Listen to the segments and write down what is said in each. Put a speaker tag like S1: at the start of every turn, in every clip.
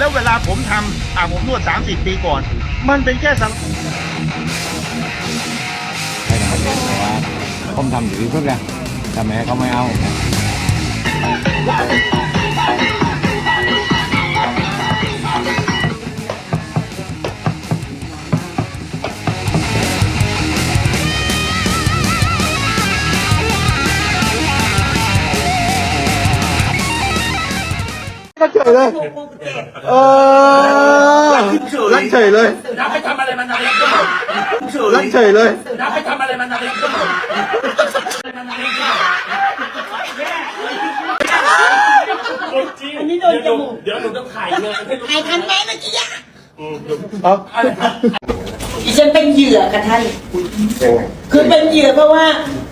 S1: แล้วเวลาผมทำอ่าผมนวด 30 ปีก่อน มันเป็นแค่สัง
S2: ให้ทำเองแต่ว่าผมทำอยู่ที่เพื่อนกันแต่แม่เขาไม่เอา
S3: ฉยเลย เออรักเฉยเลย
S4: นับไปทำอะไรมันอะไรก็หมด
S3: รักเฉยเลย
S4: นับไปทำอะไรมันอะไรก็หมด
S5: อันนี้โดนจมูก
S4: เดี๋ยวหนูต้องขายเงินให้ลูก
S5: ใครทำไงเมื่อกี้อะ
S3: เอา
S5: ดิฉันเป็นเหยื่อค่ะท่านคือเป็นเหยื่อเพราะว่า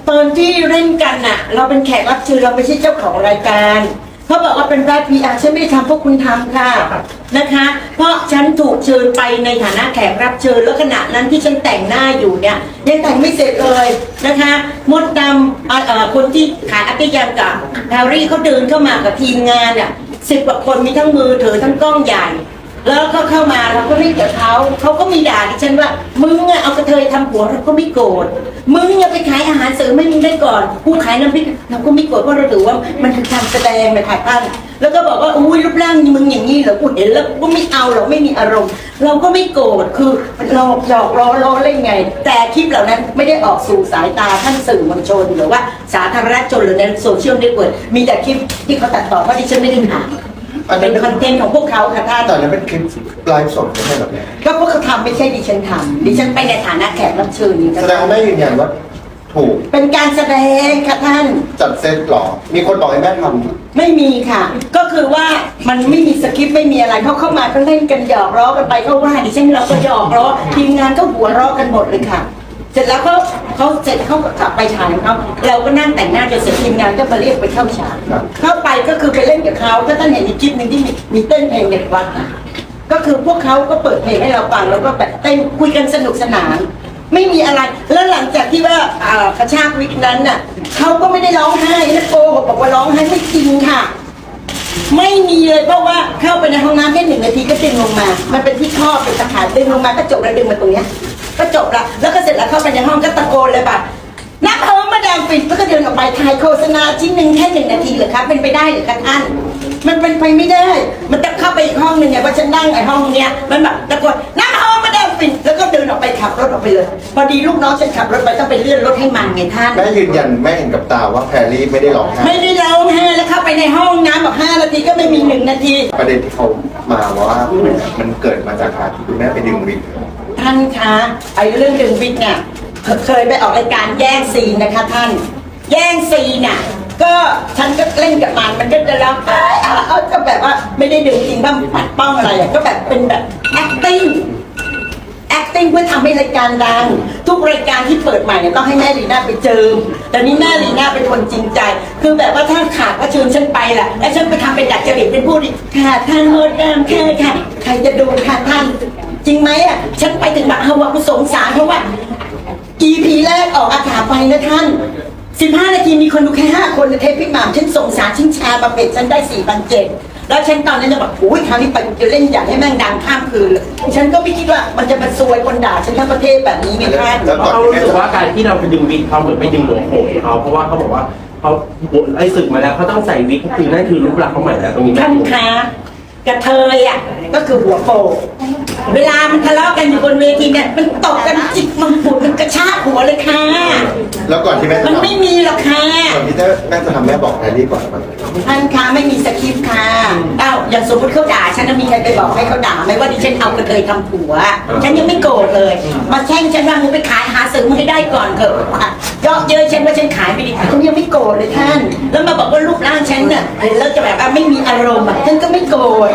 S5: ตอนที่เล่นกันน่ะ เราเป็นแขกรับเชิญเราไม่ใช่เจ้าของรายการ เขาบอกว่าเป็นแรดพีอาฉันไม่ได้ทำพวกคุณทำค่ะนะคะ เพราะฉันถูกเชิญไปในฐานะแขกรับเชิญแล้วขณะนั้นที่ฉันแต่งหน้าอยู่เนี่ยยังแต่งไม่เสร็จเลยนะคะมดดำอ่าเอ่อคนที่ขายอัตยามกับแฮร์รี่เขาเดินเข้ามากับทีมงานอะสิบกว่าคนมีทั้งมือถือทั้งกล้องใหญ่ แล้วก็เข้ามาเราก็เล่นกับเขาเขาก็มีด่าดิฉันว่า มึงอะเอากระเทยทำผัวเราก็ไม่โกรธมึงอะไปขายอาหารเสริมให้มึงได้ก่อนกูขายน้ำพริกเราก็ไม่โกรธเพราะเราถือว่ามันคือการแสดงเลยค่ะท่านแล้วก็บอกว่าอุ้ยรูปร่างมึงอย่างนี้เหรอกูเห็นแล้วก็ไม่เอาหรอกไม่มีอารมณ์ เราก็ไม่โกรธคือเราหยอกล้อล้อเล่นไง แต่คลิปเหล่านั้นไม่ได้ออกสู่สายตาท่านสื่อมวลชนหรือว่าสาธารณชนหรือในโซเชียลเน็ตเวิร์กมีแต่คลิปที่เขาตัดต่อเพราะดิฉันไม่ได้ถ่าย
S3: อันนั้
S5: เป็นนคอนเทนต์ของพวกเขาค่ะท่าน
S3: แต่อันนั้นเป็นคลิปไลฟ์สดไม่ใช่แบบนี้
S5: ก็พวกเขาทำไม่ใช่ดิฉันทำดิฉันไปในฐานะแขกรับเชิญนี่
S3: แสดงว่าแม่ยืนยันว่า ถูก
S5: เป็นการแสดงค่ะท่าน
S3: จัดเซตหรอ มีคนบอกให้แม่ทำ
S5: ไม่มีค่ะ ก็คือว่ามันไม่มีสคริปต์ไม่มีอะไรเขาเข้ามาก็เล่นกันหยอกล้อกันไปก็ว่าดิฉันเราก็หยอกล้อทีมงานก็หัวเราะกันหมดเลยค่ะ เสร็จแล้วเขาเขาเสร็จเขาก็กลับไปฉายของเขาเราก็นั่งแต่งหน้าจนเสร็จทีมงานก็มาเรียกไปเข้าฉาก
S3: ครับ
S5: เข้าไปก็คือไป เขาถ้าท่านเห็นในคลิปหนึ่งที่มีมีเต้นเพลงเด็กวัดอะก็คือพวกเขาก็เปิดเพลงให้เราฟังแล้วก็แบบเต้นคุยกันสนุกสนาน ไม่มีอะไรแล้วหลังจากที่ว่าอ่ากระชากวิกนั้นน่ะเขาก็ไม่ได้ร้องไห้นะโกหกบอกว่าร้องไห้ไม่จริงค่ะ ไม่มีเลยเพราะว่าเข้าไปในห้องน้ำแค่หนึ่งนาทีก็ดึงลงมา มันเป็นที่ครอบเป็นตะขายดึงลงมาก็จบแล้วดึงมาตรงเนี้ยก็จบละแล้วก็เสร็จแล้วเข้าไปในห้องก็ตะโกนเลยป่ะ นักเออมาดามปิดแล้วก็เดินออกไปถ่ายโฆษณาชิ้นหนึ่งแค่หนึ่งนาทีเหรอครับเป็นไปได้เหรือคะท่านมันเป็นไปไม่ได้ มันจะเข้าไปอีกห้องหนึ่งไงว่าฉันนั่งไอ้ห้องเนี้ยมันแบบตะโกนนักเออมาดามปิดแล้วก็เดินออกไปขับรถออกไปเลย พอดีลูกน้องฉันขับรถไปต้องไปเลื่อนรถให้มันไงท่าน
S3: แม่ยืนยันแม่เห็นกับตาว่าแพรรี่ไม่ได้ร้องไห้
S5: ไม่ได้ร้องไห้แล้วเข้าไปในห้องน้ำแบบห้านาทีก็ไม่มีหนึ่งนาที
S3: ประเด็นที่เขามาว่ามันเกิดมาจากการที่คุณแม่ไปดึงวิก
S5: ท่านคะไอ้เรื่องดึงวิกเนี่ย เคยไปออกรายการแย่งซีนนะคะท่าน แย่งซีนน่ะ ก็ฉันก็เล่นกับมันมันก็จะร้องเอ้ยเอาเอาก็แบบว่าไม่ได้ดึงจริงบ้างปัดป้องอะไรอะก็แบบเป็นแบบ acting acting เพื่อทำให้รายการดัง ทุกรายการที่เปิดใหม่เนี่ยต้องให้แม่ลีน่าไปเจิม แต่นี่แม่ลีน่าเป็นคนจริงใจ คือแบบว่าถ้าขาดก็เชิญฉันไปแหละแล้วฉันไปทำเป็นดัดจริตเป็นผู้ดิค่ะท่านโมดดามแค่ค่ะใครจะดูค่ะท่าน จริงไหมอะฉันไปถึงแบบเฮาวะกูสงสารเพราะว่า EP แรกออกอากาศไปนะท่าน 15 นาทีมีคนดูแค่ 5 คนในเทปพี่หม่ำฉันส่งสารชิงชามาเป็ดฉันได้4 0 0 7แล้วฉันตอนนั้นจะแบบโอ้ยคราวนี้ไปกูจะเล่นใหญ่ให้แม่งดังข้ามคืนเลยฉันก็ไม่คิดว่ามันจะมาซวยคนด่าฉันทั้งประเทศแบบนี้ไงท่าน
S3: แล้วก่อน
S4: เขา
S3: ที่
S4: รู้
S3: แม่
S4: สึก
S3: จะ
S4: ว่าการที่เราไปดึงวิกเขาเหมือนไปดึงหัวโขกเขาเพราะว่าเขาบอกว่าเขาไอ้ศึกมาแล้วเขาต้องใส่วิกคือนั่นคือรูปลักษณ์เขาใหม่แล้วตรงนี้แม่
S5: ท่านคะ กระเทยอะก็คือหัวโปกเวลามันทะเลาะกันอยู่บนเวทีเนี่ยมันตบกันจิกมันปุดมันกระชากหัวเลยค่ะ
S3: แล้วก่อนที่แม่จะ
S5: มัน
S3: ทำ
S5: ไม่มีหรอกค่ะ
S3: ก่อนที่แม่จะทำแม่บอกแพรรี่ก่อนมัน
S5: ท่านคะไม่มีสคริปต์ค่ะอ้าวอย่างสมมติเขาด่าฉันนะมีใครไปบอกให้เขาด่าไหมว่าดิฉันเอากระเทยทำผัว ฉันยังไม่โกรธเลย มาแช่งฉันว่ามึงไปขายหาซื้อมึงให้ได้ก่อนเถอะเยอะเยอะฉั นว่าฉันขายไม่ดีฉันยังไม่โกรธเลยท่าน แล้วมาบอกว่ารูปร่างฉันน่ะเห็นแล้วจะแบบว่าไม่มีอารมณ์อะฉันก็ไม่โกรธ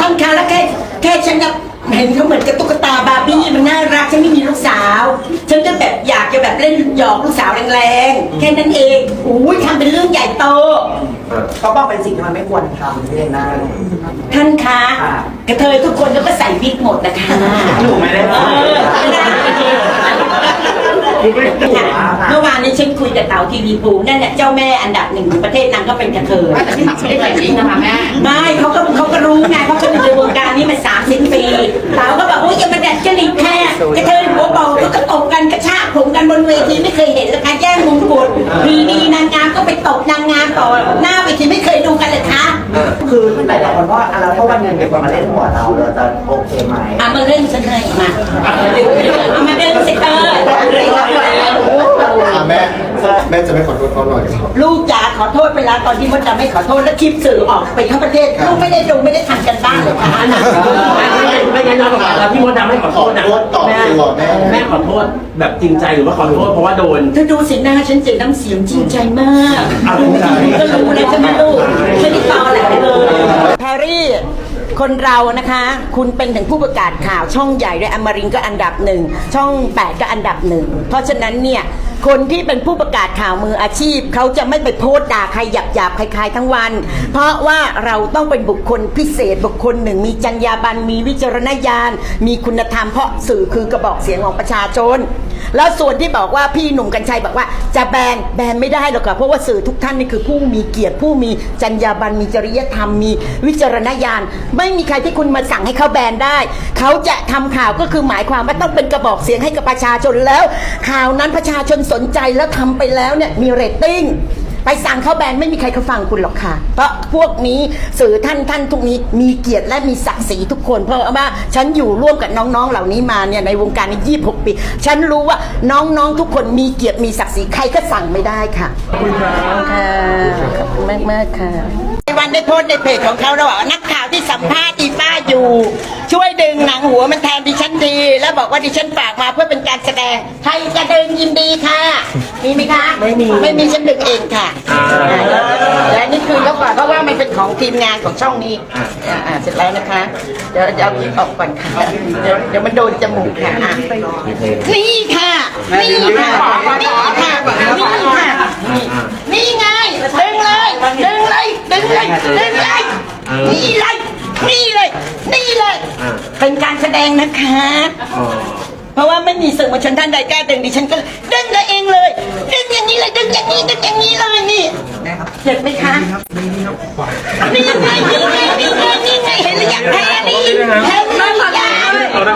S5: ท่านคะแล้วแค่แค่ฉันนะเห็นเขาเหมือนกับตุ๊กตาบาร์บี้มันน่ารักฉันไม่มีลูกสาว ฉันก็แบบอยากจะแบบเล่นหยอกลูกสาวแรงๆแค่นั้นเองอุ้ยทำเป็นเรื่องใหญ่โต
S6: เขาบอกเป็นสิ่งที่มันไม่ควรทำที่เรนน่า
S5: ท่านคะกระเทยทุกคนก็ใส่วิกหมดนะคะ
S4: หนูไม่ได้
S5: กูไม่ถูกเมื่อวานนี้ฉันคุยกับเต่าทีวีปูนั่นแหละเจ้าแม่อันดับหนึ่งของประเทศนั้นก็เป็นกระเทย
S6: แต่ที่ไม่ใช่จริงนะคะแม่
S5: ไม่เขาก็เขาก็รู้ไงเพราะเขาอยู่ในวงการนี้มาสามสิบปีเต่าก็บอกโอ้ยอย่ามาดัดจริตแค่กระเทยหัวเบาก็ตกกันกระชากผมกันบนเวทีไม่เคยเห็นเลยค่ะแย่งมงกุฎมีดีนางงามก็ไป ทีไม่เคยดูกันเลยคะ
S6: คือหลายๆคนว่าอะไรเพราะวันหนึงมีคนมาเล่นหัวเราเราจะโอเคไหม
S5: อะมาเล่นฉันให้มาเอามาเล่นสิเออ
S7: อะแม่ แม่จะไม่ขอโทษเขาหน่อยครับ
S5: ลูกจ๋าขอโทษไปแล้วตอนที่มดดำไม่ขอโทษแล้วคลิปสื่อออกไปทั้งประเทศลูกไม่ได้ดูไม่ได้ทันกันบ้างเลยค่ะ
S4: ไม่งั้นเราบอกว่าพี่มดดำไม่ขอโทษนะ
S7: ขอโทษต่อ
S4: แม่
S7: สิบอกแม่
S4: แม่ขอโทษแบบจริงใจหรือว่าขอโทษเพราะว่าโดน
S5: เธอดูสีหน้าฉันเสียงน้ำเสียงจริงใจมาก
S4: อะจริงใจ
S5: ก็รู้เลยใช่ไหมลูกฉันนี่ตอแหลเลยแพรรี่คนเรานะคะ คุณเป็นถึงผู้ประกาศข่าวช่องใหญ่ด้วยอมรินทร์ก็อันดับหนึ่งช่องแปดก็อันดับหนึ่งเพราะฉะนั้นเนี่ย คนที่เป็นผู้ประกาศข่าวมืออาชีพ เขาจะไม่ไปโพสต์ด่าใครหยาบหยาบๆใครๆทั้งวัน เพราะว่าเราต้องเป็นบุคคลพิเศษบุคคลหนึ่ง มีจรรยาบรรณมีวิจารณญาณ มีคุณธรรมเพราะสื่อคือกระบอกเสียงของประชาชน แล้วส่วนที่บอกว่าพี่หนุ่มกัญชัยบอกว่า จะแบนแบนไม่ได้หรอกค่ะเพราะว่าสื่อทุกท่านนี่คือผู้มีเกียรติผู้มีจรรยาบรรณมีจริยธรรมมีวิจารณญาณ ไม่มีใครที่คุณมาสั่งให้เขาแบนได้ เขาจะทำข่าวก็คือหมายความว่าต้องเป็นกระบอกเสียงให้กับประชาชนแล้ว ข่าวนั้นประชาชนสนใจแล้วทำไปแล้วเนี่ยมีเรตติ้ง ไปสั่งเขาแบนไม่มีใครเขาฟังคุณหรอกค่ะ เพราะพวกนี้สื่อท่านท่านทุกนี้มีเกียรติและมีศักดิ์ศรีทุกคน เพราะว่าฉันอยู่ร่วมกับน้องๆเหล่านี้มาเนี่ยในวงการนี้26ปี ฉันรู้ว่าน้องๆทุกคนมีเกียรติมีศักดิ์ศรีใครก็สั่งไม่ได้ค่ะขอบคุณค่ะขอบคุณมากมากๆค่ะในวัน ได้โพสต์ในเพจของเขาระหว่างนักข่าวที่สัมภาษณ์อีป้าอยู่ ช่วยดึงหนังหัวมันแทนดิฉันทีแล้วบอกว่าดิฉันฝากมาเพื่อเป็นการแสดงใครจะดึงยินดีค่ะ มีไหมคะไม่มีไม่มีฉันดึงเองค่ะและนี่คือเขาก่อนเพราะว่ามันเป็นของทีมงานของช่องนี้อ่าอ่าเสร็จแล้วนะคะ เดี๋ยวจะเอาคลิปออกก่อนค่ะเดี๋ยวเดี๋ยวมันโดนจมูกค่ะอะนี่ค่ะนี่ค่ะนี่ค่ะนี่ค่ะนี่ไง ดึงเลย ดึงเลย ดึงเลยดึงเลยนี่เลยนี่เลยนี่เลยเป็นการแสดงนะคะเพราะว่าไม่มีสื่อมวลชนท่านใดกล้าดึงดิฉันก็ดึงเลยเองเลยดึงอย่างนี้เลยดึงอย่างนี้ดึงอย่างนี้เลยนี่เห็นไหมคะนี่ไงนี่ไงนี่ไงนี่ไงเห็นหรือยังแพ้นี่เห็นหรือยัง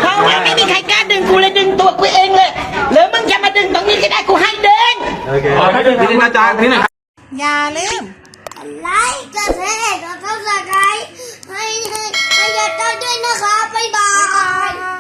S5: เพราะว่าไม่มีใครกล้าดึงกูเลยดึงตัวกูเองเลยหรือมึงจะมาดึงตรงนี้ก็ได้กูให้ดึง
S4: อ๋อให้ดึงทีนี้นะจ๊ะทีนี้
S8: อย่าลืม
S9: ไลค์ กระแทกกระทับสไครต์ให้ให้ให้ยาเจ้าด้วยนะคะบ๊ายบาย